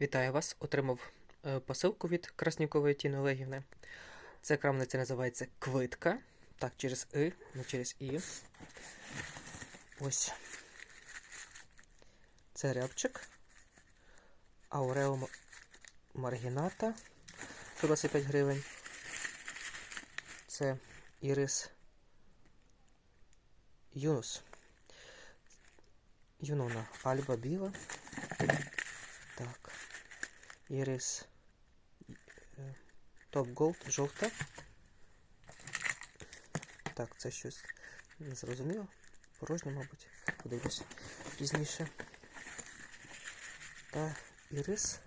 Вітаю вас! Отримав е, посилку від Краснівкової Тіни Олегівни. Це крамниця називається Квитка. Так, через И, не через І. Ось. Це рябчик. Аурео Маргіната. 125 гривень. Це Ірис Юнус. Юнона Альба Біла. Так. Ірис Топ Голд жовта. Так, це щось незрозуміло. Порожнє, мабуть. Подивлюсь пізніше. Та ірис.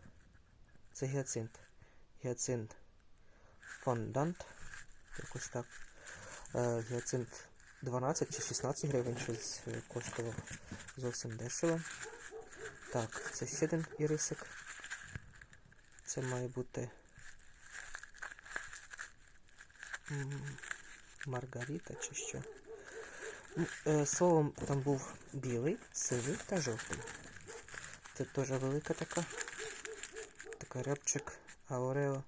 Це гіацинт. Гіацинт фондант. Якось так. Е, гіацинт 12 чи 16 гривень, щось е, коштував зовсім дешево. Так, це ще один ірисик. Це має бути Маргарита чи що. Е, Словом там був білий, сивий та жовтий. Це теж велика така. Така рябчик Аорео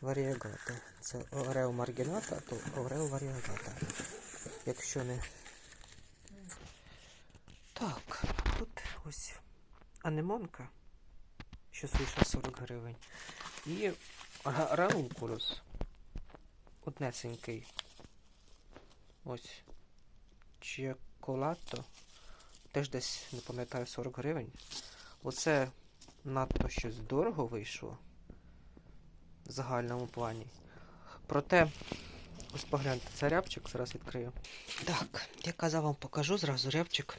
Варіагата. Це Орео Маргіната, а то Орео Варіагата. Якщо не. Так, тут ось анемонка, що вийшла 40 гривень. І ра- Однесенький. Ось. Чеколато. Теж десь, не пам'ятаю, 40 гривень. Оце надто щось дорого вийшло. В загальному плані. Проте, ось погляньте, це рябчик, зараз відкрию. Так, я казав вам покажу зразу рябчик.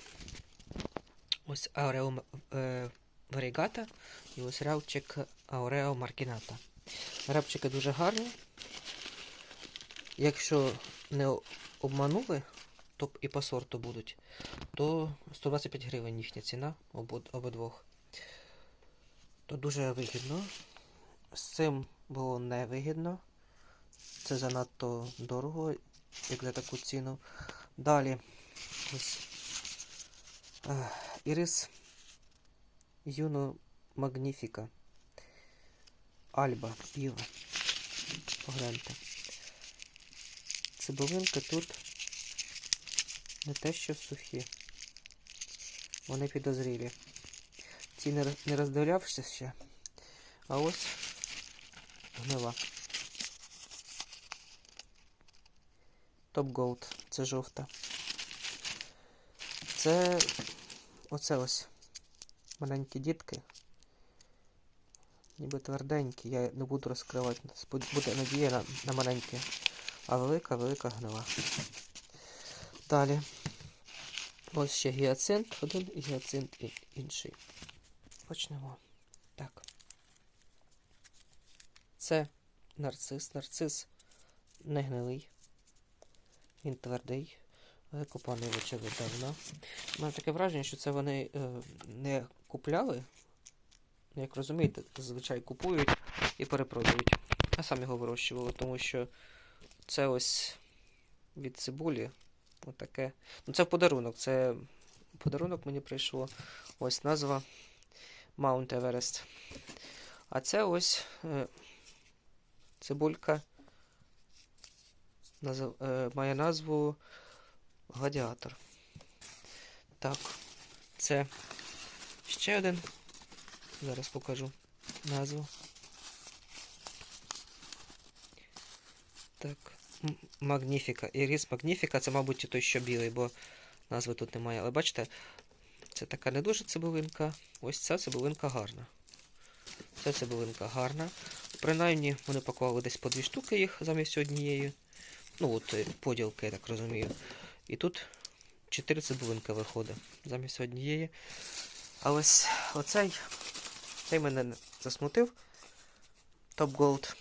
Ось Аорео е, Варігата і ось рябчик Аорео Маркіната. Рябчики дуже гарні. Якщо не обманули, то і по сорту будуть, то 125 гривень їхня ціна обидвох. То дуже вигідно. З цим було невигідно. Це занадто дорого, як за таку ціну. Далі ось е, Ірис Юно Магніфіка. Альба Піва. Погляньте. Цибулинки тут не те, що сухі. Вони підозрілі. Ці не, роз- не роздивлявся ще. А ось гнила. Топ Gold. Це жовта. Це оце ось маленькі дітки. Ніби тверденькі. Я не буду розкривати. Буде надія на, на маленькі. А велика, велика гнила. Далі. Ось ще гіацинт один гіацинт і- інший. Почнемо. Так. Це нарцис. Нарцис не гнилий. Він твердий. Викопаний, вочевидь, давно. У мене таке враження, що це вони е, не купляли. Як розумієте, зазвичай купують і перепродають. А самі його вирощували, тому що це ось від цибулі. Отаке. Ну, це в подарунок. Це подарунок мені прийшло. Ось назва Mount Everest. А це ось е, цибулька. Назв, е, має назву Гладіатор. Так, це ще один. Зараз покажу назву. Так. Магніфіка. Іріс Магніфіка, це, мабуть, той, що білий, бо назви тут немає. Але бачите, це така не дуже цибулинка. Ось ця цибулинка гарна. Ця цибулинка гарна. Принаймні, вони поклали десь по дві штуки їх замість однієї. Ну, от е, поділки, я так розумію. І тут 4 цибулинки виходить замість однієї. А ось оцей, цей мене засмутив. Top Gold.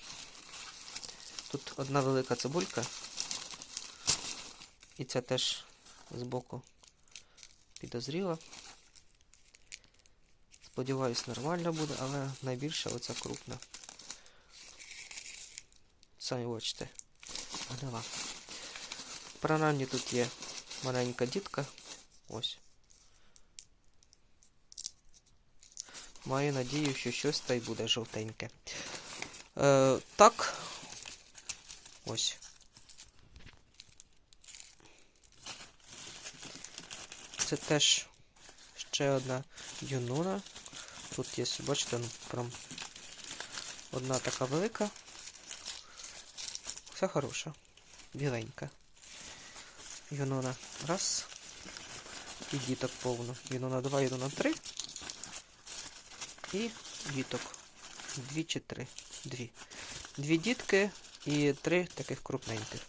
Тут одна велика цибулька. І ця теж збоку підозріла. Сподіваюсь, нормально буде, але найбільше оця крупна. Самі бачите. Гнила. Принаймні тут є маленька дітка. Ось. Маю надію, що щось та й буде жовтеньке. Е, так. Ось. Це теж ще одна юнона. Тут є, бачите, ну, прям одна така велика. Все хороша. Біленька. Юнона раз. І діток повно. Юнона 2, юнона 3. І діток. Дві чи три. Дві. Дві дітки і три таких крупненьких.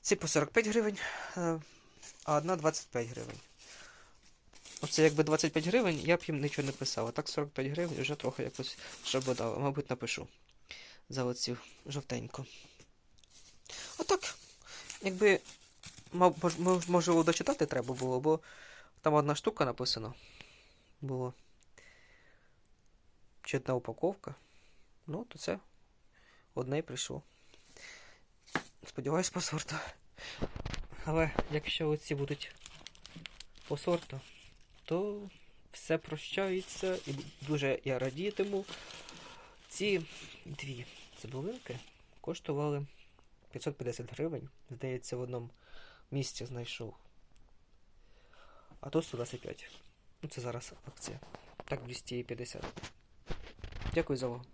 Ці по 45 гривень, е, а одна 25 гривень. Оце якби 25 гривень, я б їм нічого не писав. А так 45 гривень вже трохи якось шабодало. Мабуть, напишу за оцю жовтеньку. Отак. Якби мож- мож- можливо дочитати треба було, бо там одна штука написана. Було. Чи одна упаковка. Ну, то це одне і прийшло. Сподіваюсь, по сорту. Але якщо оці будуть по сорту, то все прощається і дуже я радітиму. Ці дві цибулинки коштували 550 гривень. Здається, в одному місці знайшов. А тут 125. Ну, це зараз акція. Так, 250. Дякую за увагу.